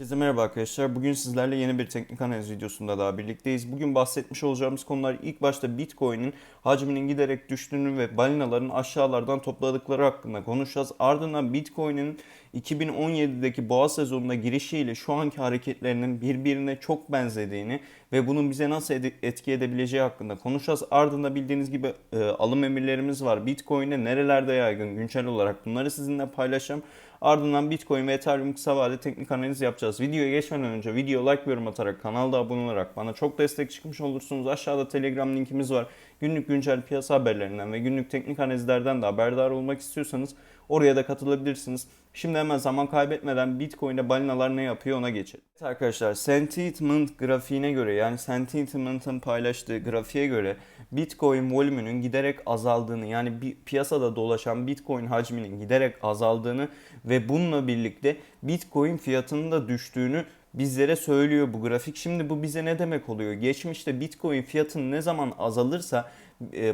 Herkese merhaba arkadaşlar. Bugün sizlerle yeni bir teknik analiz videosunda daha birlikteyiz. Bugün bahsetmiş olacağımız konular ilk başta Bitcoin'in hacminin giderek düştüğünü ve balinaların aşağılardan topladıkları hakkında konuşacağız. Ardından Bitcoin'in 2017'deki boğa sezonuna girişiyle şu anki hareketlerinin birbirine çok benzediğini ve bunun bize nasıl etki edebileceği hakkında konuşacağız. Ardından bildiğiniz gibi e, alım emirlerimiz var. Bitcoin'e nerelerde yaygın güncel olarak bunları sizinle paylaşacağım. Ardından Bitcoin ve Ethereum kısa vade teknik analiz yapacağız. Videoya geçmeden önce video like ve yorum atarak kanalda abone olarak bana çok destek çıkmış olursunuz. Aşağıda Telegram linkimiz var. Günlük güncel piyasa haberlerinden ve günlük teknik analizlerden de haberdar olmak istiyorsanız oraya da katılabilirsiniz. Şimdi hemen zaman kaybetmeden Bitcoin'de balinalar ne yapıyor ona geçelim. Evet arkadaşlar sentiment grafiğine göre yani sentiment'ın paylaştığı grafiğe göre Bitcoin volümünün giderek azaldığını yani bir piyasada dolaşan Bitcoin hacminin giderek azaldığını ve bununla birlikte Bitcoin fiyatının da düştüğünü bizlere söylüyor bu grafik. Şimdi bu bize ne demek oluyor? Geçmişte Bitcoin fiyatının ne zaman azalırsa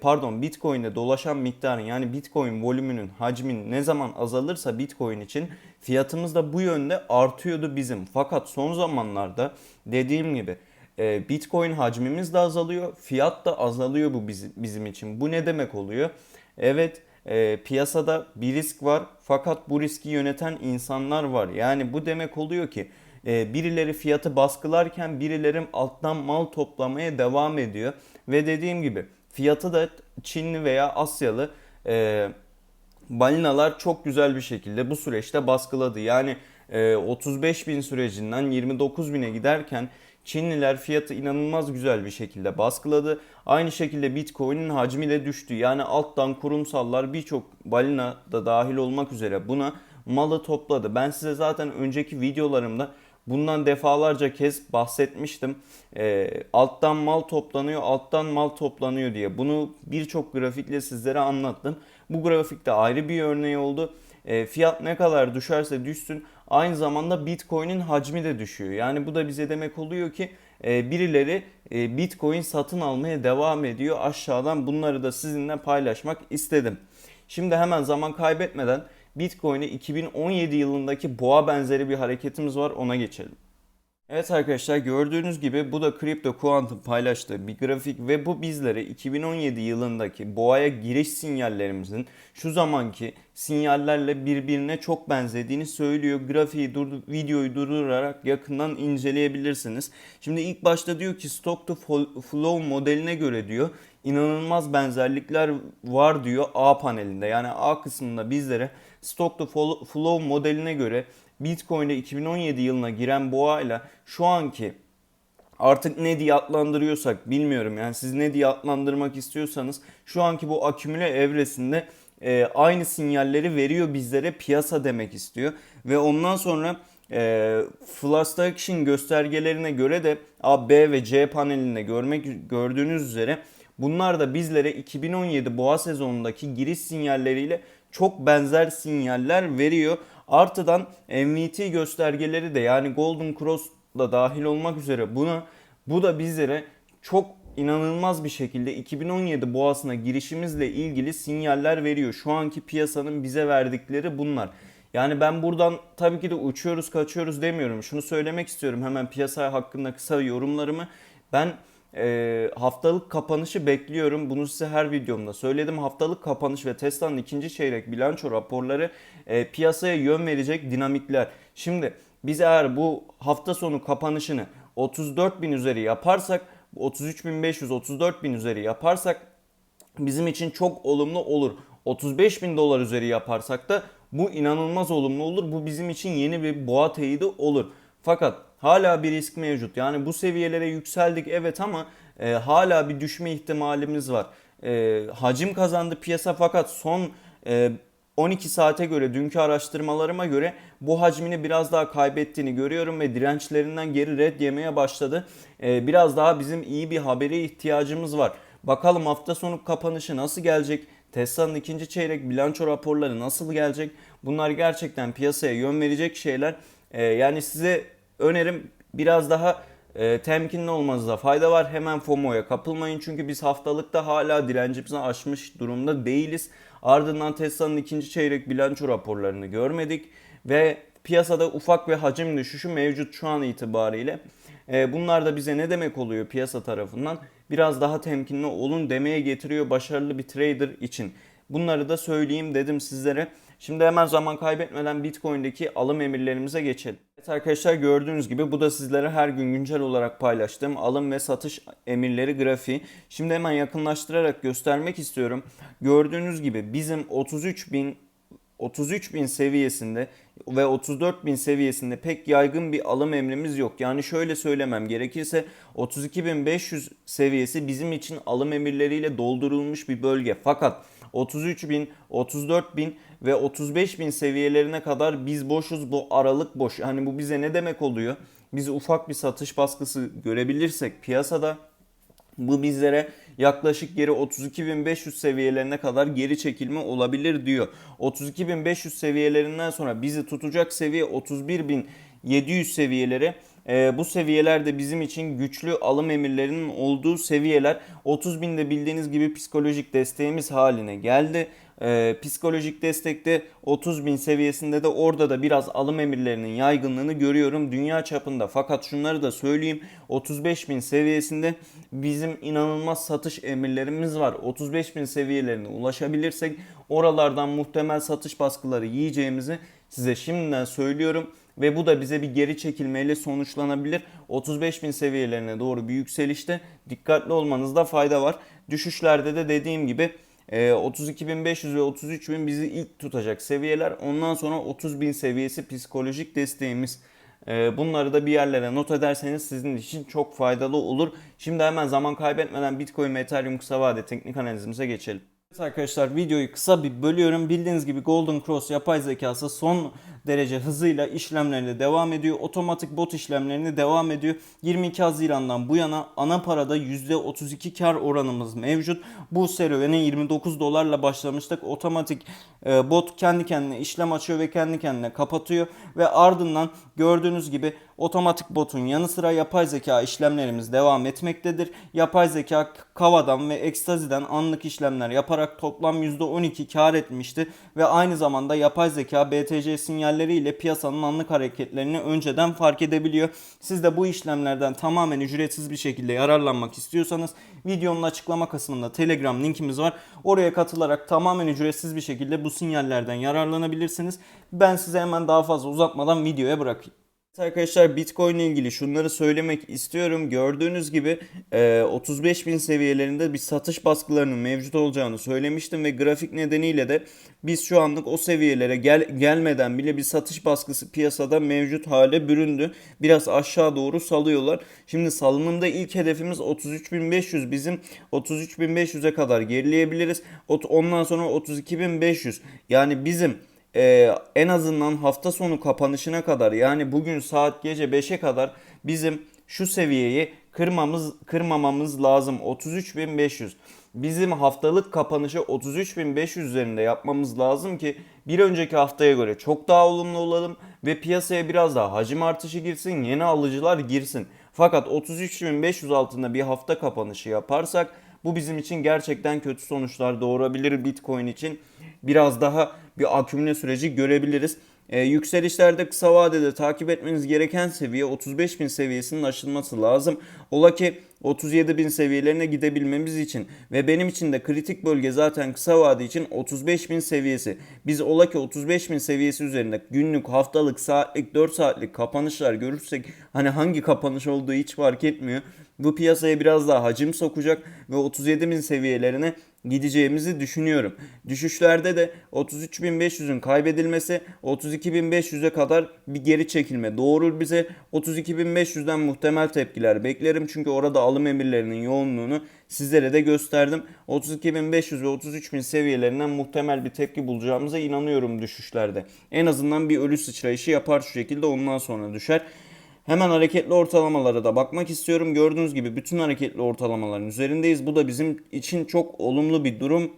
pardon Bitcoin'de dolaşan miktarın yani Bitcoin volümünün hacmin ne zaman azalırsa Bitcoin için fiyatımız da bu yönde artıyordu bizim. Fakat son zamanlarda dediğim gibi e, Bitcoin hacmimiz de azalıyor, fiyat da azalıyor bu bizim için. Bu ne demek oluyor? Evet e, piyasada bir risk var fakat bu riski yöneten insanlar var. Yani bu demek oluyor ki e, birileri fiyatı baskılarken birileri alttan mal toplamaya devam ediyor. Ve dediğim gibi fiyatı da Çinli veya Asyalı e, balinalar çok güzel bir şekilde bu süreçte baskıladı. Yani e, 35 bin sürecinden 29 bine giderken Çinliler fiyatı inanılmaz güzel bir şekilde baskıladı. Aynı şekilde Bitcoin'in hacmi de düştü. Yani alttan kurumsallar birçok balina da dahil olmak üzere buna malı topladı. Ben size zaten önceki videolarımda bundan defalarca kez bahsetmiştim. E, alttan mal toplanıyor, alttan mal toplanıyor diye. Bunu birçok grafikle sizlere anlattım. Bu grafikte ayrı bir örneği oldu. E, fiyat ne kadar düşerse düşsün aynı zamanda Bitcoin'in hacmi de düşüyor. Yani bu da bize demek oluyor ki e, birileri e, Bitcoin satın almaya devam ediyor aşağıdan. Bunları da sizinle paylaşmak istedim. Şimdi hemen zaman kaybetmeden Bitcoin'e 2017 yılındaki boğa benzeri bir hareketimiz var ona geçelim. Evet arkadaşlar gördüğünüz gibi bu da Crypto Quant'ın paylaştığı bir grafik ve bu bizlere 2017 yılındaki boğaya giriş sinyallerimizin şu zamanki sinyallerle birbirine çok benzediğini söylüyor. Grafiği durdu, videoyu durdurarak yakından inceleyebilirsiniz. Şimdi ilk başta diyor ki Stock to Flow modeline göre diyor inanılmaz benzerlikler var diyor A panelinde. Yani A kısmında bizlere Stock to Flow modeline göre Bitcoin'e 2017 yılına giren boğa ile şu anki artık ne diye adlandırıyorsak bilmiyorum yani siz ne diye adlandırmak istiyorsanız şu anki bu akümüle evresinde e, aynı sinyalleri veriyor bizlere piyasa demek istiyor. Ve ondan sonra e, Flash Action göstergelerine göre de A, B ve C panelinde görmek gördüğünüz üzere bunlar da bizlere 2017 boğa sezonundaki giriş sinyalleriyle çok benzer sinyaller veriyor. Artıdan MVT göstergeleri de yani Golden Cross da dahil olmak üzere buna bu da bizlere çok inanılmaz bir şekilde 2017 boğasına girişimizle ilgili sinyaller veriyor. Şu anki piyasanın bize verdikleri bunlar. Yani ben buradan tabii ki de uçuyoruz kaçıyoruz demiyorum. Şunu söylemek istiyorum hemen piyasa hakkında kısa yorumlarımı. Ben e, haftalık kapanışı bekliyorum. Bunu size her videomda söyledim. Haftalık kapanış ve Tesla'nın ikinci çeyrek bilanço raporları e, piyasaya yön verecek dinamikler. Şimdi biz eğer bu hafta sonu kapanışını 34 bin üzeri yaparsak 33.500 34 bin üzeri yaparsak bizim için çok olumlu olur. 35 bin dolar üzeri yaparsak da bu inanılmaz olumlu olur. Bu bizim için yeni bir boğa teyidi olur. Fakat hala bir risk mevcut. Yani bu seviyelere yükseldik evet ama e, hala bir düşme ihtimalimiz var. E, hacim kazandı piyasa fakat son e, 12 saate göre dünkü araştırmalarıma göre bu hacmini biraz daha kaybettiğini görüyorum ve dirençlerinden geri red yemeye başladı. E, biraz daha bizim iyi bir habere ihtiyacımız var. Bakalım hafta sonu kapanışı nasıl gelecek? Tesla'nın ikinci çeyrek bilanço raporları nasıl gelecek? Bunlar gerçekten piyasaya yön verecek şeyler. E, yani size önerim biraz daha e, temkinli olmanızda fayda var. Hemen FOMO'ya kapılmayın çünkü biz haftalıkta hala direncimizi aşmış durumda değiliz. Ardından Tesla'nın ikinci çeyrek bilanço raporlarını görmedik ve piyasada ufak bir hacim düşüşü mevcut şu an itibariyle. E, bunlar da bize ne demek oluyor piyasa tarafından? Biraz daha temkinli olun demeye getiriyor başarılı bir trader için. Bunları da söyleyeyim dedim sizlere. Şimdi hemen zaman kaybetmeden Bitcoin'deki alım emirlerimize geçelim. Evet arkadaşlar gördüğünüz gibi bu da sizlere her gün güncel olarak paylaştığım alım ve satış emirleri grafiği. Şimdi hemen yakınlaştırarak göstermek istiyorum. Gördüğünüz gibi bizim 33 bin 33 bin seviyesinde ve 34 bin seviyesinde pek yaygın bir alım emrimiz yok. Yani şöyle söylemem gerekirse 32.500 seviyesi bizim için alım emirleriyle doldurulmuş bir bölge. Fakat 33 bin, 34 bin ve 35 bin seviyelerine kadar biz boşuz. Bu aralık boş. Yani bu bize ne demek oluyor? Biz ufak bir satış baskısı görebilirsek piyasada bu bizlere yaklaşık geri 32.500 seviyelerine kadar geri çekilme olabilir diyor. 32.500 seviyelerinden sonra bizi tutacak seviye 31.700 seviyeleri. Ee, bu seviyelerde bizim için güçlü alım emirlerinin olduğu seviyeler 30.000'de bildiğiniz gibi psikolojik desteğimiz haline geldi. Ee, psikolojik destekte 30.000 seviyesinde de orada da biraz alım emirlerinin yaygınlığını görüyorum dünya çapında. Fakat şunları da söyleyeyim 35.000 seviyesinde bizim inanılmaz satış emirlerimiz var. 35.000 seviyelerine ulaşabilirsek oralardan muhtemel satış baskıları yiyeceğimizi size şimdiden söylüyorum ve bu da bize bir geri çekilmeyle sonuçlanabilir. 35.000 seviyelerine doğru bir yükselişte dikkatli olmanızda fayda var. Düşüşlerde de dediğim gibi 32.500 ve 33.000 bizi ilk tutacak seviyeler. Ondan sonra 30.000 seviyesi psikolojik desteğimiz. Bunları da bir yerlere not ederseniz sizin için çok faydalı olur. Şimdi hemen zaman kaybetmeden Bitcoin ve Ethereum kısa vade teknik analizimize geçelim. Evet arkadaşlar videoyu kısa bir bölüyorum. Bildiğiniz gibi Golden Cross yapay zekası son derece hızıyla işlemlerine devam ediyor. Otomatik bot işlemlerini devam ediyor. 22 Haziran'dan bu yana ana parada %32 kar oranımız mevcut. Bu serüvene 29 dolarla başlamıştık. Otomatik e, bot kendi kendine işlem açıyor ve kendi kendine kapatıyor ve ardından gördüğünüz gibi otomatik botun yanı sıra yapay zeka işlemlerimiz devam etmektedir. Yapay zeka Kava'dan ve Ekstazi'den anlık işlemler yaparak toplam %12 kar etmişti ve aynı zamanda yapay zeka BTC sinyalleriyle piyasanın anlık hareketlerini önceden fark edebiliyor. Siz de bu işlemlerden tamamen ücretsiz bir şekilde yararlanmak istiyorsanız videonun açıklama kısmında Telegram linkimiz var. Oraya katılarak tamamen ücretsiz bir şekilde bu sinyallerden yararlanabilirsiniz. Ben size hemen daha fazla uzatmadan videoya bırakayım. Arkadaşlar Bitcoin ile ilgili şunları söylemek istiyorum. Gördüğünüz gibi 35 bin seviyelerinde bir satış baskılarının mevcut olacağını söylemiştim ve grafik nedeniyle de biz şu anlık o seviyelere gel gelmeden bile bir satış baskısı piyasada mevcut hale büründü. Biraz aşağı doğru salıyorlar. Şimdi salınımda ilk hedefimiz 33.500 bizim 33.500'e kadar gerileyebiliriz. Ondan sonra 32.500 yani bizim e, en azından hafta sonu kapanışına kadar yani bugün saat gece 5'e kadar bizim şu seviyeyi kırmamız kırmamamız lazım 33.500. Bizim haftalık kapanışı 33.500 üzerinde yapmamız lazım ki bir önceki haftaya göre çok daha olumlu olalım ve piyasaya biraz daha hacim artışı girsin, yeni alıcılar girsin. Fakat 33.500 altında bir hafta kapanışı yaparsak bu bizim için gerçekten kötü sonuçlar doğurabilir Bitcoin için. Biraz daha bir akümüle süreci görebiliriz. Ee, yükselişlerde kısa vadede takip etmeniz gereken seviye 35.000 seviyesinin aşılması lazım. Ola ki 37.000 seviyelerine gidebilmemiz için ve benim için de kritik bölge zaten kısa vade için 35.000 seviyesi. Biz ola ki 35.000 seviyesi üzerinde günlük, haftalık, saatlik, 4 saatlik kapanışlar görürsek hani hangi kapanış olduğu hiç fark etmiyor. Bu piyasaya biraz daha hacim sokacak ve 37.000 seviyelerine gideceğimizi düşünüyorum. Düşüşlerde de 33.500'ün kaybedilmesi 32.500'e kadar bir geri çekilme doğurur bize. 32.500'den muhtemel tepkiler beklerim çünkü orada alım emirlerinin yoğunluğunu sizlere de gösterdim. 32.500 ve 33.000 seviyelerinden muhtemel bir tepki bulacağımıza inanıyorum düşüşlerde. En azından bir ölü sıçrayışı yapar şu şekilde ondan sonra düşer. Hemen hareketli ortalamalara da bakmak istiyorum. Gördüğünüz gibi bütün hareketli ortalamaların üzerindeyiz. Bu da bizim için çok olumlu bir durum.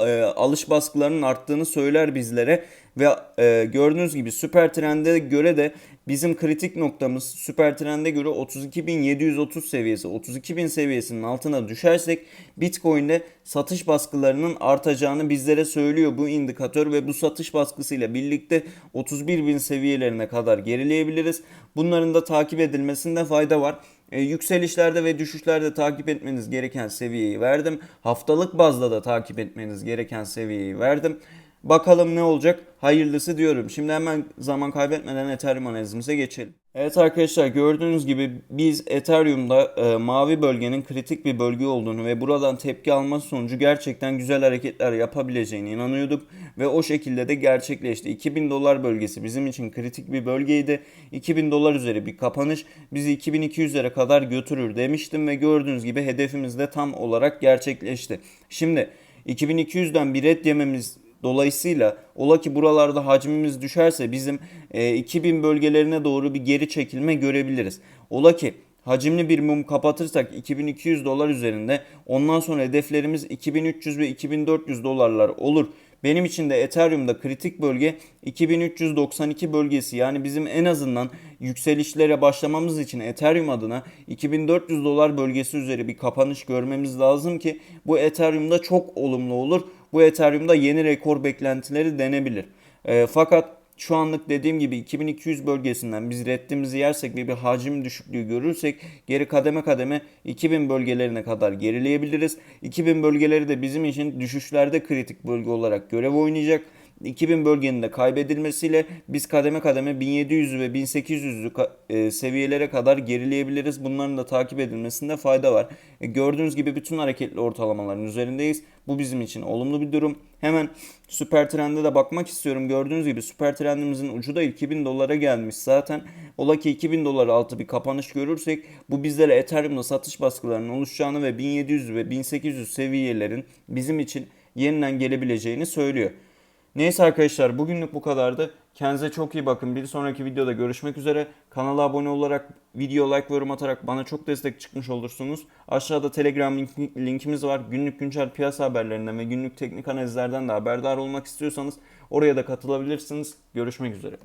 E, alış baskılarının arttığını söyler bizlere Ve e, gördüğünüz gibi süper trende göre de bizim kritik noktamız süper trende göre 32.730 seviyesi 32.000 seviyesinin altına düşersek Bitcoin'de satış baskılarının artacağını bizlere söylüyor bu indikatör ve bu satış baskısıyla birlikte 31.000 seviyelerine kadar gerileyebiliriz. Bunların da takip edilmesinde fayda var. E, yükselişlerde ve düşüşlerde takip etmeniz gereken seviyeyi verdim. Haftalık bazda da takip etmeniz gereken seviyeyi verdim. Bakalım ne olacak? Hayırlısı diyorum. Şimdi hemen zaman kaybetmeden Ethereum analizimize geçelim. Evet arkadaşlar gördüğünüz gibi biz Ethereum'da e, mavi bölgenin kritik bir bölge olduğunu ve buradan tepki alması sonucu gerçekten güzel hareketler yapabileceğine inanıyorduk. Ve o şekilde de gerçekleşti. 2000 dolar bölgesi bizim için kritik bir bölgeydi. 2000 dolar üzeri bir kapanış bizi 2200'lere kadar götürür demiştim ve gördüğünüz gibi hedefimiz de tam olarak gerçekleşti. Şimdi 2200'den bir red yememiz Dolayısıyla ola ki buralarda hacmimiz düşerse bizim e, 2000 bölgelerine doğru bir geri çekilme görebiliriz. Ola ki hacimli bir mum kapatırsak 2200 dolar üzerinde ondan sonra hedeflerimiz 2300 ve 2400 dolarlar olur. Benim için de Ethereum'da kritik bölge 2392 bölgesi yani bizim en azından yükselişlere başlamamız için Ethereum adına 2400 dolar bölgesi üzeri bir kapanış görmemiz lazım ki bu Ethereum'da çok olumlu olur. Bu Ethereum'da yeni rekor beklentileri denebilir. E, fakat şu anlık dediğim gibi 2200 bölgesinden biz reddimizi yersek ve bir hacim düşüklüğü görürsek geri kademe kademe 2000 bölgelerine kadar gerileyebiliriz. 2000 bölgeleri de bizim için düşüşlerde kritik bölge olarak görev oynayacak. 2000 bölgenin de kaybedilmesiyle biz kademe kademe 1700 ve 1800 e, seviyelere kadar gerileyebiliriz. Bunların da takip edilmesinde fayda var. E, gördüğünüz gibi bütün hareketli ortalamaların üzerindeyiz. Bu bizim için olumlu bir durum. Hemen süper trende de bakmak istiyorum. Gördüğünüz gibi süper trendimizin ucu da 2000 dolara gelmiş zaten. Ola ki 2000 dolar altı bir kapanış görürsek bu bizlere Ethereum'da satış baskılarının oluşacağını ve 1700 ve 1800 seviyelerin bizim için yeniden gelebileceğini söylüyor. Neyse arkadaşlar bugünlük bu kadardı. Kendinize çok iyi bakın. Bir sonraki videoda görüşmek üzere. Kanala abone olarak, video like ve yorum atarak bana çok destek çıkmış olursunuz. Aşağıda Telegram link- linkimiz var. Günlük güncel piyasa haberlerinden ve günlük teknik analizlerden de haberdar olmak istiyorsanız oraya da katılabilirsiniz. Görüşmek üzere.